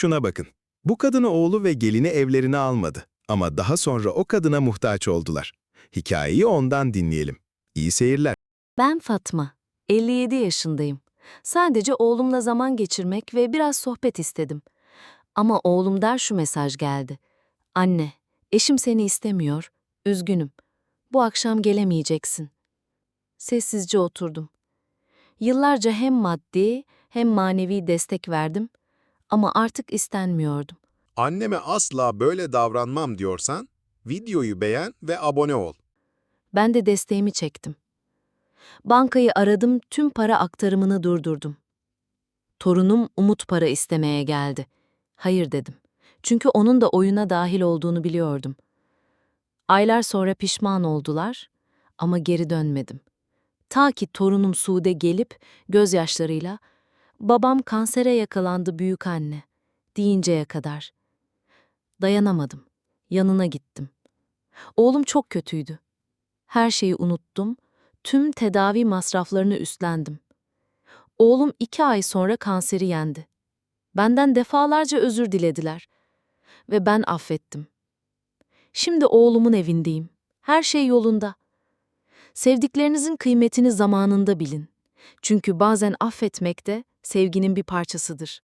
Şuna bakın. Bu kadını oğlu ve gelini evlerine almadı. Ama daha sonra o kadına muhtaç oldular. Hikayeyi ondan dinleyelim. İyi seyirler. Ben Fatma. 57 yaşındayım. Sadece oğlumla zaman geçirmek ve biraz sohbet istedim. Ama oğlumdan şu mesaj geldi. Anne, eşim seni istemiyor. Üzgünüm. Bu akşam gelemeyeceksin. Sessizce oturdum. Yıllarca hem maddi hem manevi destek verdim ama artık istenmiyordum. Anneme asla böyle davranmam diyorsan, videoyu beğen ve abone ol. Ben de desteğimi çektim. Bankayı aradım, tüm para aktarımını durdurdum. Torunum umut para istemeye geldi. Hayır dedim. Çünkü onun da oyuna dahil olduğunu biliyordum. Aylar sonra pişman oldular ama geri dönmedim. Ta ki torunum Sude gelip gözyaşlarıyla "Babam kansere yakalandı büyük anne." deyinceye kadar. Dayanamadım. Yanına gittim. Oğlum çok kötüydü. Her şeyi unuttum, tüm tedavi masraflarını üstlendim. Oğlum iki ay sonra kanseri yendi. Benden defalarca özür dilediler. Ve ben affettim. Şimdi oğlumun evindeyim. Her şey yolunda. Sevdiklerinizin kıymetini zamanında bilin. Çünkü bazen affetmek de sevginin bir parçasıdır.